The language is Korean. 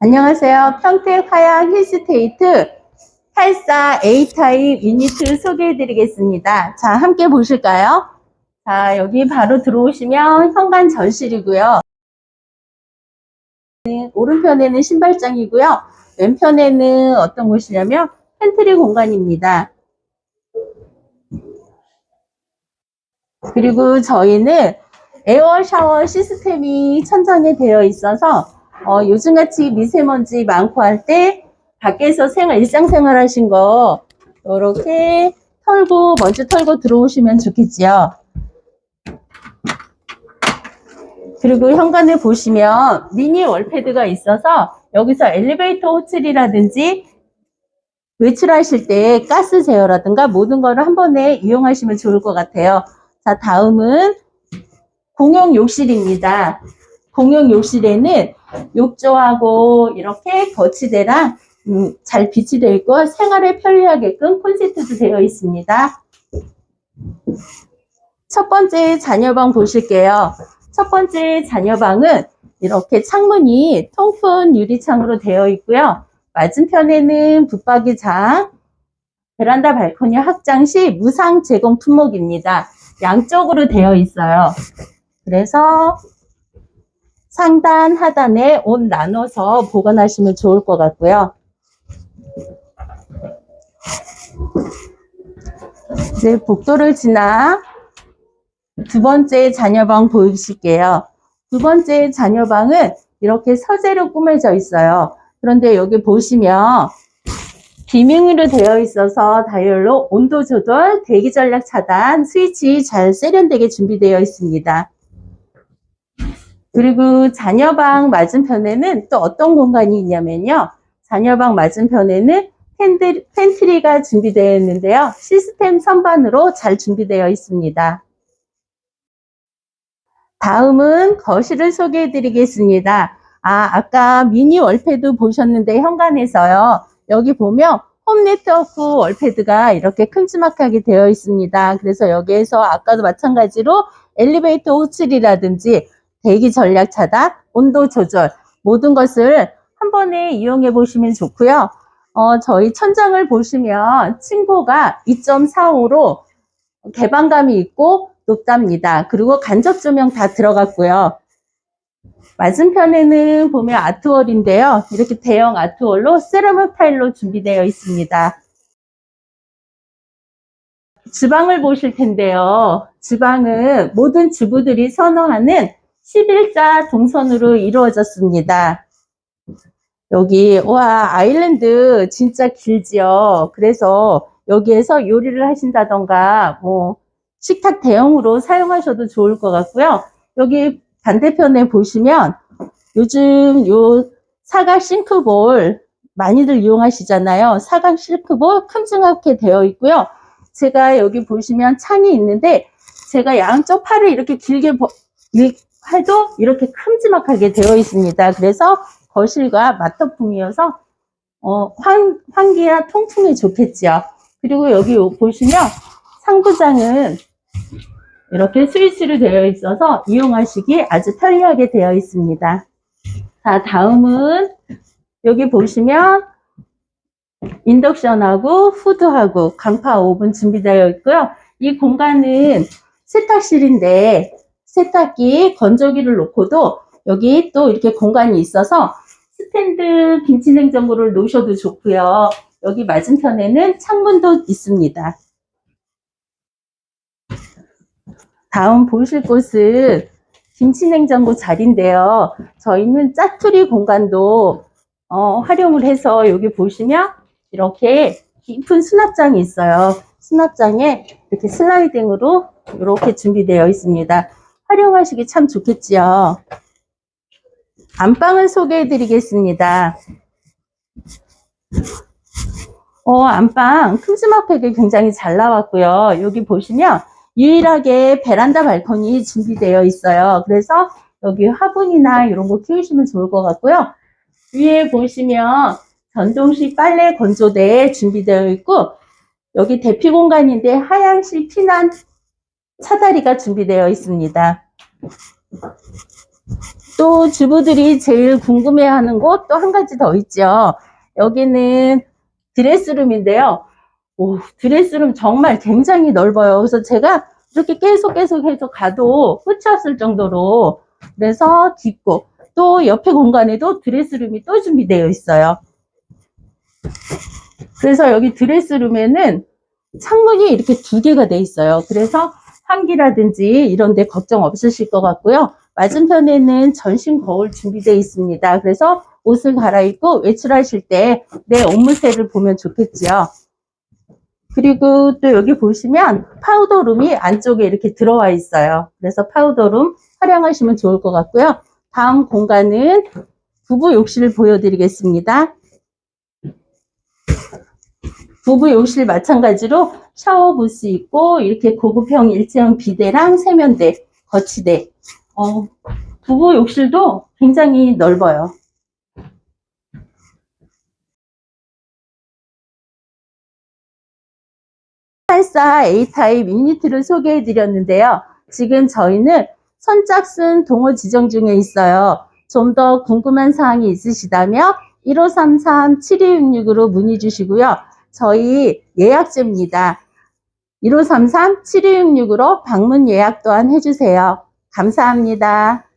안녕하세요. 평택 화양 힐스테이트 84 A타입 유니트 소개해 드리겠습니다. 자, 함께 보실까요? 자, 여기 바로 들어오시면 현관 전실이고요. 네, 오른편에는 신발장이고요. 왼편에는 어떤 곳이냐면 팬트리 공간입니다. 그리고 저희는 에어 샤워 시스템이 천장에 되어 있어서 어, 요즘같이 미세먼지 많고 할 때 밖에서 생활, 일상생활 하신 거 이렇게 털고 먼지 털고 들어오시면 좋겠지요. 그리고 현관을 보시면 미니 월패드가 있어서 여기서 엘리베이터 호출이라든지 외출하실 때 가스 제어라든가 모든 거를 한 번에 이용하시면 좋을 것 같아요. 자, 다음은 공용 욕실입니다. 공용 욕실에는 욕조하고 이렇게 거치대랑 음, 잘 비치되어 있고 생활에 편리하게끔 콘센트도 되어 있습니다. 첫 번째 자녀방 보실게요. 첫 번째 자녀방은 이렇게 창문이 통풍 유리창으로 되어 있고요. 맞은편에는 붙박이장, 베란다 발코니 확장 시 무상 제공 품목입니다. 양쪽으로 되어 있어요. 그래서 상단, 하단에 옷 나눠서 보관하시면 좋을 것 같고요. 이제 복도를 지나 두 번째 자녀방 보이실게요. 두 번째 자녀방은 이렇게 서재로 꾸며져 있어요. 그런데 여기 보시면 비명으로 되어 있어서 다이얼로 온도 조절, 대기 전략 차단, 스위치 잘 세련되게 준비되어 있습니다. 그리고 자녀방 맞은편에는 또 어떤 공간이 있냐면요. 자녀방 맞은편에는 팬드, 팬트리가 준비되어 있는데요. 시스템 선반으로 잘 준비되어 있습니다. 다음은 거실을 소개해 드리겠습니다. 아, 아까 미니 월패드 보셨는데 현관에서요. 여기 보면 홈 네트워크 월패드가 이렇게 큼지막하게 되어 있습니다. 그래서 여기에서 아까도 마찬가지로 엘리베이터 호출이라든지 대기 전략 차단, 온도 조절 모든 것을 한 번에 이용해 보시면 좋고요. 어, 저희 천장을 보시면 층고가 2.45로 개방감이 있고 높답니다. 그리고 간접 조명 다 들어갔고요. 맞은편에는 보면 아트월인데요. 이렇게 대형 아트월로 세라믹 타일로 준비되어 있습니다. 주방을 보실 텐데요. 주방은 모든 주부들이 선호하는 11자 동선으로 이루어졌습니다. 여기 와 아일랜드 진짜 길지요. 그래서 여기에서 요리를 하신다던가 뭐 식탁 대용으로 사용하셔도 좋을 것 같고요. 여기 반대편에 보시면 요즘 요 사각 싱크볼 많이들 이용하시잖아요. 사각 싱크볼 큼지막하게 되어 있고요. 제가 여기 보시면 창이 있는데 제가 양쪽 팔을 이렇게 길게 해도 이렇게 큼지막하게 되어 있습니다. 그래서 거실과 맞덮음이어서 어, 환, 환기와 통풍에 좋겠죠. 그리고 여기 요- 보시면 상부장은 이렇게 스위치로 되어 있어서 이용하시기 아주 편리하게 되어 있습니다. 자, 다음은 여기 보시면 인덕션하고 후드하고 강파 오븐 준비되어 있고요. 이 공간은 세탁실인데 세탁기, 건조기를 놓고도 여기 또 이렇게 공간이 있어서 스탠드 김치냉장고를 놓으셔도 좋고요. 여기 맞은편에는 창문도 있습니다. 다음 보실 곳은 김치냉장고 자리인데요. 저희는 짜투리 공간도 어, 활용을 해서 여기 보시면 이렇게 깊은 수납장이 있어요. 수납장에 이렇게 슬라이딩으로 이렇게 준비되어 있습니다. 활용하시기 참 좋겠지요. 안방을 소개해 드리겠습니다. 어, 안방 큼지막하게 굉장히 잘 나왔고요. 여기 보시면 유일하게 베란다 발코니 준비되어 있어요. 그래서 여기 화분이나 이런 거 키우시면 좋을 것 같고요. 위에 보시면 전동식 빨래 건조대 준비되어 있고 여기 대피 공간인데 하향식 피난 차다리가 준비되어 있습니다. 또 주부들이 제일 궁금해하는 곳 또 한 가지 더 있죠. 여기는 드레스룸인데요. 오, 드레스룸 정말 굉장히 넓어요. 그래서 제가 이렇게 계속 계속 해서 가도 끝이 없을 정도로 그래서 깊고 또 옆에 공간에도 드레스룸이 또 준비되어 있어요. 그래서 여기 드레스룸에는 창문이 이렇게 두 개가 돼 있어요. 그래서 환기라든지 이런 데 걱정 없으실 것 같고요. 맞은편에는 전신 거울 준비되어 있습니다. 그래서 옷을 갈아입고 외출하실 때 내 옷무새를 보면 좋겠지요. 그리고 또 여기 보시면 파우더룸이 안쪽에 이렇게 들어와 있어요. 그래서 파우더룸 활용하시면 좋을 것 같고요. 다음 공간은 부부 욕실을 보여드리겠습니다. 부부 욕실 마찬가지로 샤워 부스 있고 이렇게 고급형 일체형 비데랑 세면대, 거치대. 어, 부부 욕실도 굉장히 넓어요. 84 A타입 유니트를 소개해 드렸는데요. 지금 저희는 선착순 동호 지정 중에 있어요. 좀 더 궁금한 사항이 있으시다면 1533-7266으로 문의 주시고요. 저희 예약제입니다. 1533-7266으로 방문 예약 또한 해주세요. 감사합니다.